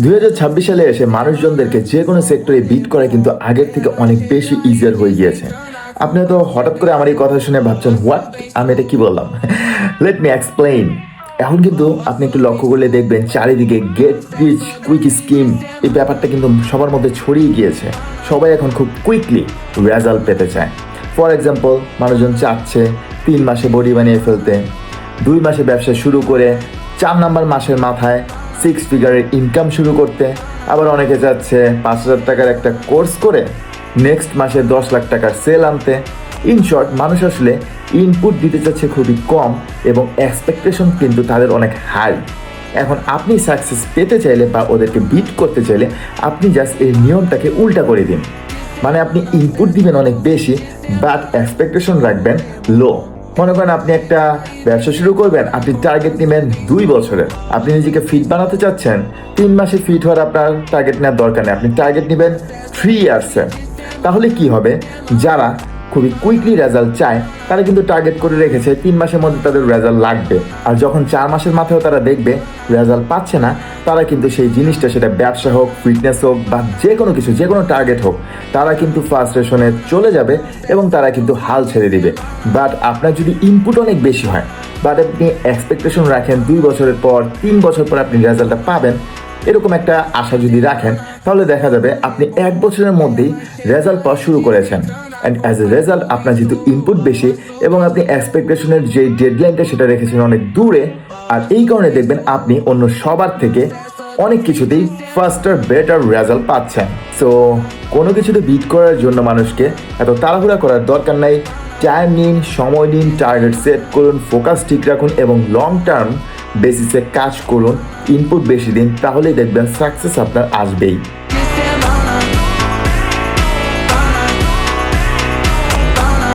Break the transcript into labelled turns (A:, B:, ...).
A: দুই হাজার ছাব্বিশ সালে এসে মানুষজনদেরকে যে কোনো সেক্টরে বিট করা কিন্তু আগের থেকে অনেক বেশি ইজিয়ার হয়ে গিয়েছে। আপনি তো হঠাৎ করে আমার এই কথা শুনে ভাবছেন হোয়াট আমি এটা কি বললাম? লেট মি এক্সপ্লেইন এখন কিন্তু আপনি একটু লক্ষ্য করলে দেখবেন চারিদিকে গেট রিচ কুইক স্কিম এই ব্যাপারটা কিন্তু সবার মধ্যে ছড়িয়ে গিয়েছে। সবাই এখন খুব কুইকলি রেজাল্ট পেতে চায়। ফর এক্সাম্পল মানুষজন চাচ্ছে তিন মাসে বডি বানিয়ে ফেলতে, দুই মাসে ব্যবসা শুরু করে, চার নাম্বার মাসের মাথায় সিক্স ফিগারের ইনকাম শুরু করতে। আবার অনেকে চাচ্ছে পাঁচ হাজার টাকার একটা কোর্স করে নেক্সট মাসে দশ লাখ টাকার সেল আনতে। ইন শর্ট মানুষ আসলে ইনপুট দিতে চাচ্ছে খুবই কম এবং এক্সপেকটেশন কিন্তু তাদের অনেক হাই এখন আপনি সাকসেস পেতে চাইলে বা ওদেরকে বিট করতে চাইলে আপনি জাস্ট এই নিয়মটাকে উল্টা করে দিন। মানে আপনি ইনপুট দিবেন অনেক বেশি বাট এক্সপেকটেশন রাখবেন লো মনে করেন আপনি একটা ব্যবসা শুরু করবেন, আপনি টার্গেট নেবেন দুই বছরের। আপনি নিজেকে ফিট বানাতে চাচ্ছেন, তিন মাসে ফিট হওয়ার আপনার টার্গেট নেওয়ার দরকার নেই। আপনি টার্গেট নেবেন থ্রি ইয়ার্সের তাহলে কি হবে? যারা খুবই কুইকলি রেজাল্ট চায়, তারা কিন্তু টার্গেট করে রেখেছে, তিন মাসের মধ্যে তাদের রেজাল্ট লাগবে। আর যখন চার মাসের মাথায়ও তারা দেখবে রেজাল্ট পাচ্ছে না, তারা কিন্তু সেই জিনিসটা, সেটা ব্যবসা হোক ফিটনেস হোক, বা যে কোনো কিছু, যে কোনো টার্গেট হোক, তারা কিন্তু ফার্স্টেশনে চলে যাবে এবং তারা কিন্তু হাল ছেড়ে দিবে। বাট আপনার যদি ইনপুট অনেক বেশি হয় বাট আপনি এক্সপেকটেশন রাখেন, দুই বছরের পর, তিন বছর পর আপনি রেজাল্টটা পাবেন, এরকম একটা আশা যদি রাখেন, তাহলে দেখা যাবে আপনি এক বছরের মধ্যেই রেজাল্ট পাওয়া শুরু করেছেন। অ্যান্ড অ্যাজ এ রেজাল্ট আপনার যেহেতু ইনপুট বেশি এবং আপনি এক্সপেকটেশনের যে ডেডলাইনটা সেটা রেখেছেন অনেক দূরে, আর এই কারণে দেখবেন আপনি অন্য সবার থেকে অনেক কিছুতেই ফাস্টার বেটার রেজাল্ট পাচ্ছেন। সো কোনো কিছুতে বিট করার জন্য মানুষকে এত তাড়াহুড়া করার দরকার নাই। টাইম নিন, সময় নিন টার্গেট সেট করুন ফোকাস ঠিক রাখুন এবং লং টার্ম বেসিসে কাজ করুন। ইনপুট বেশি দিন, তাহলেই দেখবেন সাকসেস আপনার আসবেই।